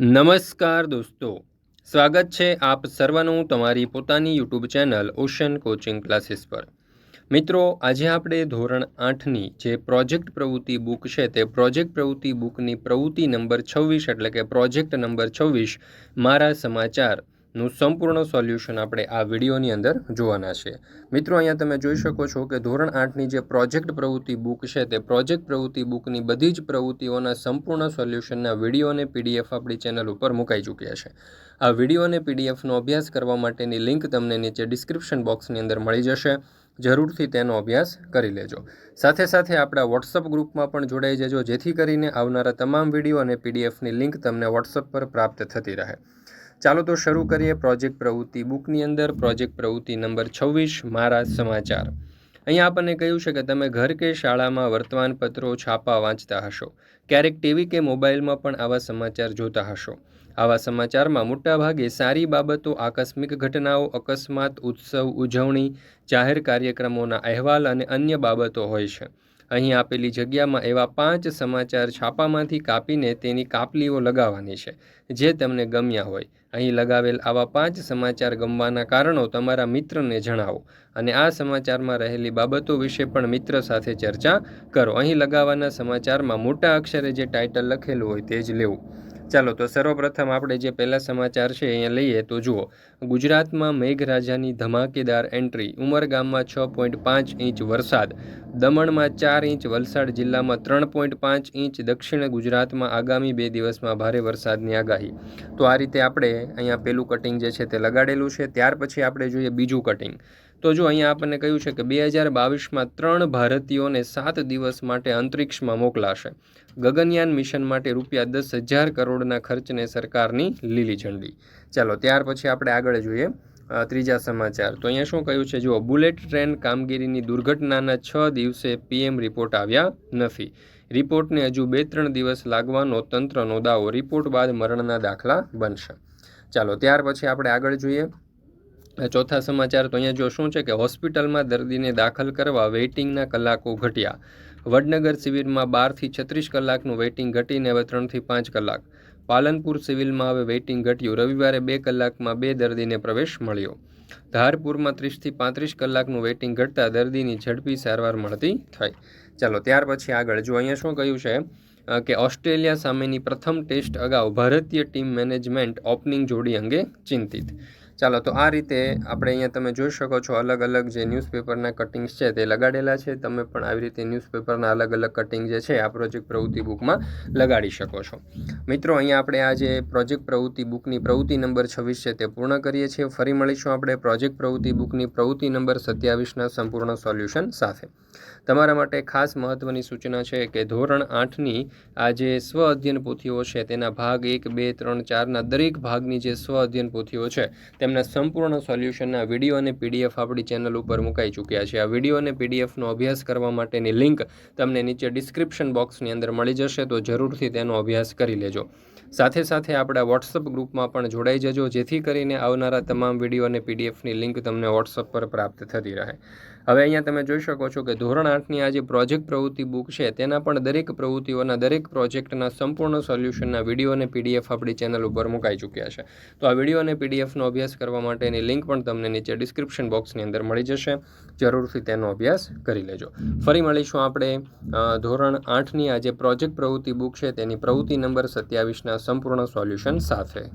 નમસ્કાર દોસ્તો. સ્વાગત છે આપ સર્વનું તમારી પોતાની YouTube channel ocean coaching classes પર. મિત્રો, આજે આપણે ધોરણ આઠની જે પ્રોજેક્ટ પ્રવૃત્તિ બુક છે તે પ્રોજેક્ટ પ્રવૃત્તિ બુકની પ્રવૃત્તિ નંબર છવ્વીસ એટલે કે પ્રોજેક્ટ નંબર છવ્વીસ, મારા સમાચાર નું સંપૂર્ણ સોલ્યુશન આપણે આ વિડીયોની અંદર જોવાના છે. મિત્રો, અહીંયા તમે જોઈ શકો છો કે ધોરણ આઠની જે પ્રોજેક્ટ પ્રવૃત્તિ બુક છે, તે પ્રોજેક્ટ પ્રવૃત્તિ બુકની બધી જ પ્રવૃત્તિઓના સંપૂર્ણ સોલ્યુશનના વીડિયો અને પીડીએફ આપણી ચેનલ ઉપર મુકાઈ ચૂક્યા છે. આ વીડિયો અને પીડીએફનો અભ્યાસ કરવા માટેની લિંક તમને નીચે ડિસ્ક્રિપ્શન બોક્સની અંદર મળી જશે. જરૂરથી તેનો અભ્યાસ કરી લેજો. સાથે સાથે આપણા વોટ્સઅપ ગ્રુપમાં પણ જોડાઈ જજો, જેથી કરીને આવનારા તમામ વીડિયો અને પીડીએફની લિંક તમને વોટ્સઅપ પર પ્રાપ્ત થતી રહે. ચાલો તો શરૂ કરીએ પ્રોજેક્ટ પ્રવૃત્તિ બુકની અંદર. પ્રોજેક્ટ પ્રવૃત્તિ નંબર છવ્વીસ, મારા સમાચાર. અહીંયા આપણને કહ્યું છે કે તમે ઘર કે શાળામાં વર્તમાનપત્રો છાપા વાંચતા હશો. ક્યારેક ટીવી કે મોબાઈલમાં પણ આવા સમાચાર જોતા હશો. આવા સમાચારમાં મોટાભાગે સારી બાબતો, આકસ્મિક ઘટનાઓ, અકસ્માત, ઉત્સવ, ઉજવણી, જાહેર કાર્યક્રમોના અહેવાલ અને અન્ય બાબતો હોય છે. અહીં આપેલી જગ્યામાં એવા પાંચ સમાચાર છાપામાંથી કાપીને તેની કાપલીઓ લગાવવાની છે, જે તમને ગમ્યા હોય. અહીં લગાવેલ આવા પાંચ સમાચાર ગમવાના કારણો તમારા મિત્રને જણાવો અને આ સમાચારમાં રહેલી બાબતો વિશે પણ મિત્ર સાથે ચર્ચા કરો. અહીં લગાવવાના સમાચારમાં મોટા અક્ષરે જે ટાઇટલ લખેલું હોય તે જ લેવું. ચાલો, તો સર્વપ્રથમ આપણે જે પહેલા સમાચાર છે અહીંયા લઈએ તો જુઓ. ગુજરાતમાં મેઘરાજાની ધમાકેદાર એન્ટ્રી ઉમરગામમાં છ પોઈન્ટ પાંચ ઇંચ વરસાદ, દમણમાં ચાર ઇંચ, વલસાડ જિલ્લામાં ત્રણ પોઈન્ટ પાંચ ઇંચ, દક્ષિણ ગુજરાતમાં આગામી બે દિવસમાં ભારે વરસાદની આગાહી. તો આ રીતે આપણે અહીંયા પેલું કટિંગ જે છે તે લગાડેલું છે. ત્યાર પછી આપણે જોઈએ બીજું કટિંગ તો જો અહીંયા આપણને કહ્યું છે કે બે હજાર બાવીસમાં ત્રણ ભારતીયોને સાત દિવસ માટે અંતરિક્ષમાં મોકલાશે. ગગનયાન મિશન માટે રૂપિયા દસ હજાર કરોડના ખર્ચને સરકારની લીલી ઝંડી. ચાલો, ત્યાર પછી આપણે આગળ જોઈએ ત્રીજા સમાચાર. તો અહીંયા શું કહ્યું છે? જુઓ, બુલેટ ટ્રેન કામગીરીની દુર્ઘટનાના છ દિવસે પીએમ રિપોર્ટ આવ્યા નથી. રિપોર્ટને હજુ બે ત્રણ દિવસ લાગવાનો તંત્રનો દાવો. રિપોર્ટ બાદ મરણના દાખલા બનશે. ચાલો, ત્યાર પછી આપણે આગળ જોઈએ. ચોથા સમાચાર તો અહીંયા જો શું છે કે હોસ્પિટલમાં દર્દીને દાખલ કરવા વેઇટિંગના કલાકો ઘટ્યા. વડનગર સિવિલમાં બારથી છત્રીસ કલાકનું વેઇટિંગ ઘટીને હવે ત્રણથી પાંચ કલાક. પાલનપુર સિવિલમાં હવે વેઇટિંગ ઘટ્યું. રવિવારે બે કલાકમાં બે દર્દીને પ્રવેશ મળ્યો. ધારપુરમાં ત્રીસથી પાંત્રીસ કલાકનું વેઇટિંગ ઘટતા દર્દીની ઝડપી સારવાર મળતી થઈ. ચાલો, ત્યાર પછી આગળ. જો અહીંયા શું કહ્યું છે કે ઓસ્ટ્રેલિયા સામેની પ્રથમ ટેસ્ટ અગાઉ ભારતીય ટીમ મેનેજમેન્ટ ઓપનિંગ જોડી અંગે ચિંતિત. ચાલો, તો આ રીતે આપણે અહીંયા તમે જોઈ શકો છો અલગ અલગ જે ન્યૂઝપેપરના કટિંગ્સ છે તે લગાડેલા છે. તમે પણ આવી રીતે ન્યૂઝપેપરના અલગ અલગ કટિંગ જે છે, આ પ્રોજેક્ટ પ્રવૃત્તિ બુકમાં લગાડી શકો છો. મિત્રો, અહીંયા આપણે આ જે પ્રોજેક્ટ પ્રવૃત્તિ બુકની પ્રવૃત્તિ નંબર છવ્વીસ છે તે પૂર્ણ કરીએ છીએ. ફરી મળીશું આપણે પ્રોજેક્ટ પ્રવૃત્તિ બુકની પ્રવૃત્તિ નંબર સત્યાવીસના સંપૂર્ણ સોલ્યુશન સાથે. તમારા માટે ખાસ મહત્ત્વની સૂચના છે કે ધોરણ આઠની આ જે સ્વ અધ્યયન પોથીઓ છે, તેના ભાગ એક, બે, ત્રણ, ચારના દરેક ભાગની જે સ્વ અધ્યયન પોથીઓ છે, તેમ તેમના સંપૂર્ણ સોલ્યુશનના વીડિયો અને પીડીએફ આપણી ચેનલ ઉપર મુકાઈ ચૂક્યા છે. આ વીડિયો અને પીડીએફનો અભ્યાસ કરવા માટેની લિંક તમને નીચે ડિસ્ક્રિપ્શન બોક્સની અંદર મળી જશે, તો જરૂરથી તેનો અભ્યાસ કરી લેજો. સાથે સાથે આપણા વોટ્સઅપ ગ્રુપમાં પણ જોડાઈ જજો, જેથી કરીને આવનારા તમામ વીડિયો અને પીડીએફની લિંક તમને વોટ્સઅપ પર પ્રાપ્ત થતી રહે. હવે અહીંયા તમે જોઈ શકો છો કે ધોરણ આઠની આ જે પ્રોજેક્ટ પ્રવૃત્તિ બુક છે, તેના પણ દરેક પ્રવૃત્તિઓના, દરેક પ્રોજેક્ટના સંપૂર્ણ સોલ્યુશનના વીડિયો અને પીડીએફ આપણી ચેનલ ઉપર મુકાઈ ચૂક્યા છે. તો આ વીડિયો અને પીડીએફનો અભ્યાસ કરવા માટેની લિંક પણ તમને નીચે ડિસ્ક્રિપ્શન બોક્સની અંદર મળી જશે. જરૂરથી તેનો અભ્યાસ કરી લેજો. ફરી મળીશું આપણે ધોરણ આઠની આ જે પ્રોજેક્ટ પ્રવૃત્તિ બુક છે, તેની પ્રવૃત્તિ નંબર સત્યાવીસના સંપૂર્ણ સોલ્યુશન સાથે.